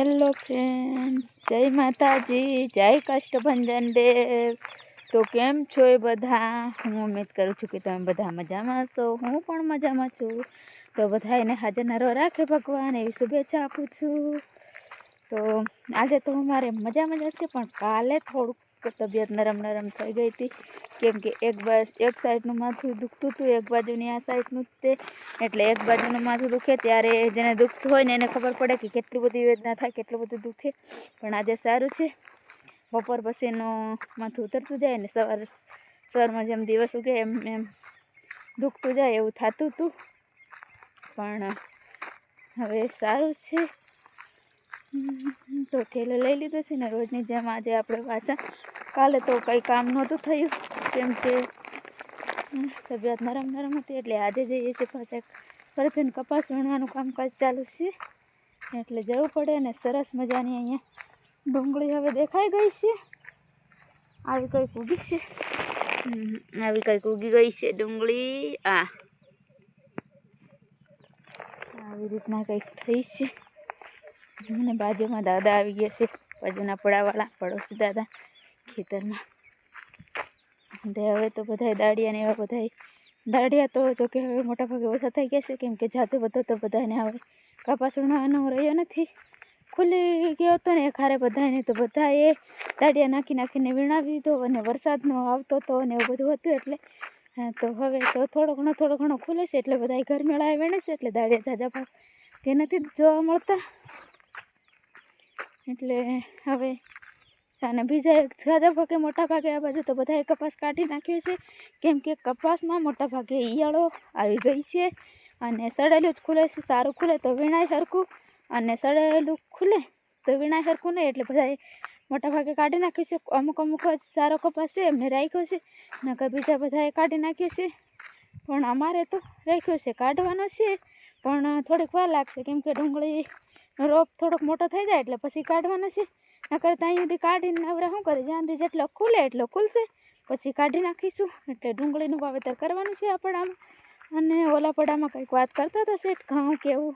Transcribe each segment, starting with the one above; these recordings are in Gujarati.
હેલો ફ્રેન્ડ્સ જય માતાજી જય કષ્ટભંજન દેવ તો કેમ છો એ બધા હું ઉમેદ કરું છું કે તમે બધા મજામાં છો હું પણ મજામાં છું તો બધા એને હાજર નરો રાખે ભગવાન એવી શુભેચ્છા આપું છું તો આજે તો અમારે મજા મજા છે પણ કાલે થોડુંક તબિયત નરમ નરમ થઈ ગઈ હતી કેમ કે એક બાજુ, એક સાઈડનું માથું દુખતું હતું, એક બાજુની આ સાઈડનું તે. એટલે એક બાજુનું માથું દુખે ત્યારે જેને દુખતું હોય ને એને ખબર પડે કે કેટલી બધી વેદના થાય, કેટલું બધું દુખે. પણ આજે સારું છે. બપોર પછીનું માથું ઉતરતું જાય ને સવાર, સવારમાં જેમ દિવસ ઉગે એમ એમ દુખતું જાય એવું થતું હતું પણ હવે સારું છે. તો ઠેલો લઈ લીધો છે ને રોજની જેમ આજે આપણે પાછા. કાલે તો કંઈ કામ નહોતું થયું. કેમ કે તબિયત નરમ નરમ હતી એટલે આજે જઈએ છીએ પાછા ફરીથી કપાસ વીણવાનું કામકાજ ચાલુ છે. એટલે જવું પડે ને સરસ મજાની અહીંયા ડુંગળી હવે દેખાઈ ગઈ છે. આવી કંઈક ઉગી છે. આવી કંઈક ઉગી ગઈ છે ડુંગળી. આ. આવી રીતના કંઈક થઈ છે. અને બાજુમાં દાદા આવી ગયા છે. બાજુના પડાવાળા, પડોશી દાદા ખેતરમાં. તે હવે તો બધાય દાડિયા ને એવા બધાય દાડિયા તો જો કે હવે મોટાભાગે ઓછા થઈ ગયા છે. કેમ કે જાજો બધો તો બધાને હવે કપાસ વીણવાનો રહ્યો નથી. ખુલ્લી ગયો હતો ને ખારે બધાને તો બધાએ દાડિયા નાખી નાખીને વીણાવી દીધો અને વરસાદનો આવતો હતો અને એવું બધું હતું એટલે તો હવે તો થોડો ઘણો થોડો ઘણો ખુલે છે એટલે બધા ઘર મેળાએ વીણે છે એટલે દાડિયા જાજા ભાવ કે નથી જોવા મળતા. એટલે હવે અને બીજા સાજા ભાગે, મોટા ભાગે આ બાજુ તો બધાએ કપાસ કાઢી નાખ્યો છે. કેમ કે કપાસમાં મોટા ભાગે ઈયળો આવી ગઈ છે અને સડેલું જ ખુલે છે, સારું ખુલે તો વીણાય સરખું અને સડેલું ખુલે તો વીણાય સરખું નહીં એટલે બધાએ મોટા ભાગે કાઢી નાખ્યું છે. અમુક અમુક જ સારો કપાસ છે, એમને રાખ્યો છે, નકર બીજા બધાએ કાઢી નાખ્યું છે. પણ અમારે તો રાખ્યો છે, કાઢવાનો છે, પણ થોડીક વાર લાગશે કેમ કે ડુંગળી રોપ થોડોક મોટો થઈ જાય એટલે પછી કાઢવાનો છે. નકર ત્યાં સુધી કાઢીને નવરા શું કરે? જ્યાં જેટલો ખુલે એટલો ખુલશે. પછી કાઢી નાખીશું. એટલે ડુંગળીનું વાવેતર કરવાનું છે આપણામાં. અને ઓલા પડામાં કંઈક વાત કરતા હતા શેઠ, ઘઉં કેવું?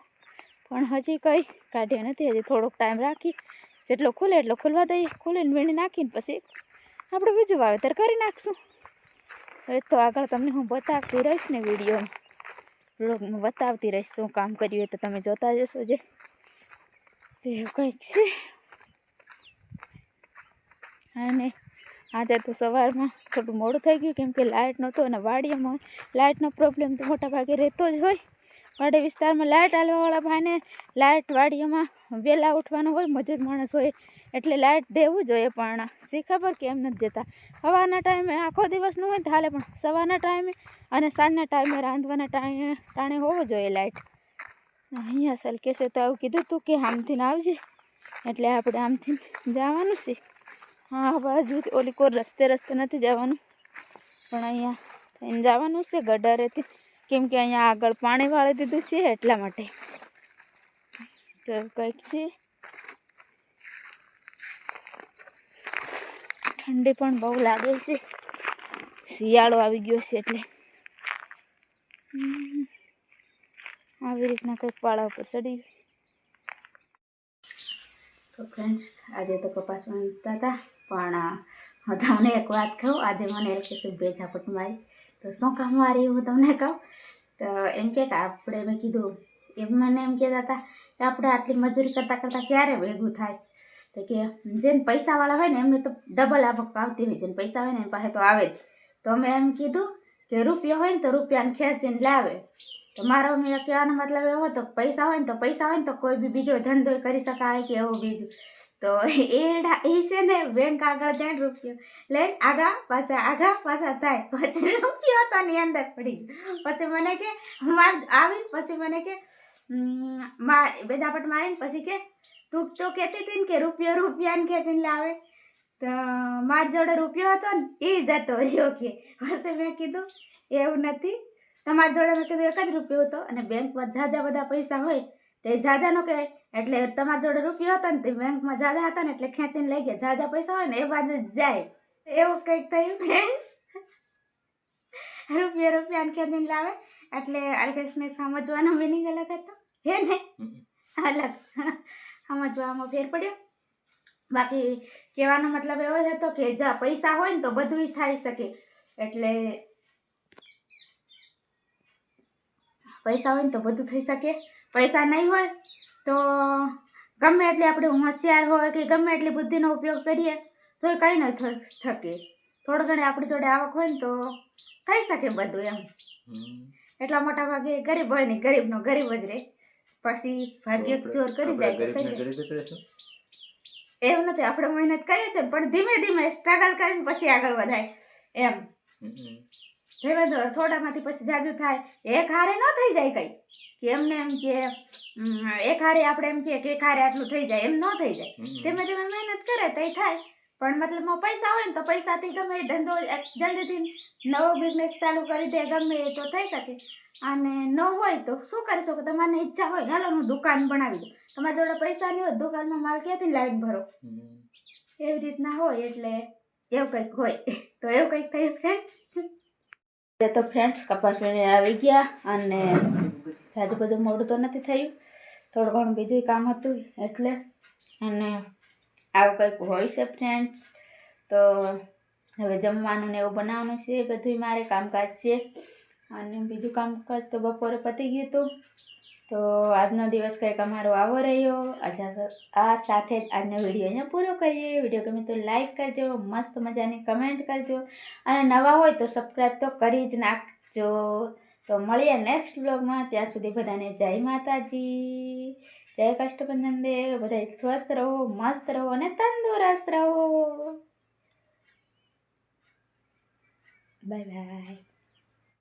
પણ હજી કંઈ કાઢ્યા નથી. હજી થોડોક ટાઈમ રાખી. જેટલો ખુલે એટલો ખુલવા દઈએ. ખુલીને વીણી નાખીને પછી આપણે બીજું વાવેતર કરી નાખશું. હવે તો આગળ તમને હું બતાવતી રહીશ ને વિડીયોમાં. બતાવતી રહીશ શું કામ કર્યું હોય તો તમે જોતા જશો જે. તે કંઈક છે. અને આજે તો સવારમાં થોડું મોડું થઈ ગયું, કેમ કે લાઇટ નહોતું અને વાડીમાં લાઇટનો પ્રોબ્લેમ તો મોટા ભાગે રહેતો જ હોય. વાડી વિસ્તારમાં લાઇટ આલવાવાળા ભાઈને લાઇટ વાડીઓમાં વહેલા ઉઠવાનું હોય, મજૂર માણસ હોય, એટલે લાઇટ દેવું જોઈએ, પણ શી ખબર કેમ નથી દેતા સવારના ટાઈમે આખો દિવસનું હોય તો હાલે, પણ સવારના ટાઈમે અને સાંજના ટાઈમે રાંધવાના ટાઈમે ટાણે હોવો જોઈએ લાઇટ અહીંયા સાલ કહેશે તો આવું કીધું તું કે આમથી આવજે, એટલે આપણે આમથી જવાનું છે. હા બાજુ ઓલી કોઈ રસ્તે રસ્તે નથી જવાનું. પણ અહીંયા થઈને જવાનું છે ગડારેથી કેમ કે અહીંયા આગળ પાણી વાળી દીધું છે એટલા માટે. તો કંઈક છે. ઠંડી પણ બહુ લાગે છે. શિયાળો આવી ગયો છે એટલે. આવી રીતના કંઈક પાળા ઉપર ચડી તો ફ્રેન્ડ્સ આજે તો કપાસ વાંચતા હતા. પણ હું તમને એક વાત કહું. આજે મને એલ કે બે ઝાપટ મારી. તો શું કામ મારી હું તમને કહું? તો એમ કે આપણે મેં કીધું એમ મને એમ કહેતા હતા કે આપણે આટલી મજૂરી કરતાં કરતાં ક્યારે ભેગું થાય? તો કે જેને પૈસાવાળા હોય ને, એમને તો ડબલ આવક આવતી હોય. જેને પૈસા હોય ને, એની પાસે તો આવે જ. તો અમે એમ કીધું કે રૂપિયો હોય ને, તો રૂપિયાને ખેંચીને લાવે. તો મારો મેં કહેવાનો મતલબ એવો હતો પૈસા હોય ને, તો પૈસા હોય ને, તો કોઈ બી બીજો ધંધો કરી શકાય કે એવું બીજું. તો એડા એ છે ને બેંક આગળ જાય રૂપિયો. લઈને આગા પાછા આગા પાછા થાય. પછી રૂપિયો તો ની અંદર પડી. પછી મને કે માર આવીને પછી મને કે "હમ, મા બે ઝાપટ મારીને પછી કે તું તો કહેતી હતી ને કે રૂપિયો રૂપિયાને ખેંચીને લાવે. તો મારી જોડે રૂપિયો હતો ને એ જતો રહ્યો કે પછી મેં કીધું એવું નથી. તમારી જોડે મેં કીધું એક જ રૂપિયો હતો અને બેંકમાં જાદા બધા પૈસા હોય તો એ ઝાઝા નો કહેવાય. એટલે તમારા જોડે રૂપિયો હતા ને તે બેંકમાં જાજા હતા ને એટલે ખેંચીને લઈ ગયા. ઝાઝા પૈસા હોય ને એ બાજુ જાય. એવું કંઈક થયું ફ્રેન્ડ્સ રૂપિયા રૂપિયાને ખેંચીને લાવે. એટલે અલ્કેશને સમજવાનો મિનિંગ અલગ હતો. હે ને? અલગ. સમજવામાં ફેર પડ્યો. બાકી કહેવાનો મતલબ એવો જ હતો કે જા પૈસા હોય ને તો બધું થઈ શકે. એટલે પૈસા હોય ને તો બધું થઈ શકે. પૈસા નહીં હોય તો ગમે એટલી આપણે હોશિયાર હોય કે ગમે એટલી બુદ્ધિનો ઉપયોગ કરીએ તો એ કંઈ ન થકે. થોડો ઘણી આપણી જોડે આવક હોય ને તો થઈ શકે બધું એમ. એટલા મોટા ભાગે ગરીબ હોય ને ગરીબનો ગરીબ જ રહે પછી ભાગ્ય ચોર કરી જાય. એવું નથી આપણે મહેનત કરીએ છીએ પણ ધીમે ધીમે સ્ટ્રગલ કરીને પછી આગળ વધાય. એમ. ધીમે થોડામાંથી પછી જાજુ થાય. એક હારે ન થઈ જાય કંઈ. કે એમને એમ કે એક હારે આપણે એમ કે એક હારે આટલું થઈ જાય એમ ન થઈ જાય. ધીમે ધીમે મહેનત કરે તો થાય. પણ મતલબમાં પૈસા હોય ને તો પૈસાથી ગમે એ ધંધો જલ્દીથી નવો બિઝનેસ ચાલુ કરી દે ગમે એ તો થઈ શકે. અને ન હોય તો શું કરી શકો? તમારે ઈચ્છા હોય હાલો હું દુકાન બનાવી દઉં. તમારી જોડે પૈસા નહીં હોય દુકાનમાં માલ ક્યાંથી લાઈન ભરો? એવી રીતના હોય એટલે એવું કંઈક હોય. તો એવું કંઈક થયું ફ્રેન્ડ તો ફ્રેન્ડ્સ કપાસ વીણે આવી ગયા અને જાજુ બધું મોડું તો નથી થયું. થોડું ઘણું બીજું કામ હતું એટલે. અને આવું કંઈક હોય છે ફ્રેન્ડ્સ તો હવે જમવાનું ને એવું બનાવવાનું છે બધું મારે કામકાજ છે. અને બીજું કામકાજ તો બપોરે પતી ગયું હતું. તો આજનો દિવસ કંઈક અમારો આવો રહ્યો. આજે આ સાથે જ આજનો વીડિયો અહીંયા પૂરો કરીએ. વીડિયો ગમે તો લાઈક કરજો, મસ્ત મજાની કમેન્ટ કરજો. અને નવા હોય તો સબસ્ક્રાઈબ તો કરી જ નાખજો. તો મળીએ નેક્સ્ટ બ્લોગમાં ત્યાં સુધી બધાને જય માતાજી. જય કષ્ટબંધન દેવ. બધા સ્વસ્થ રહો, મસ્ત રહો અને તંદુરસ્ત રહો. Bye bye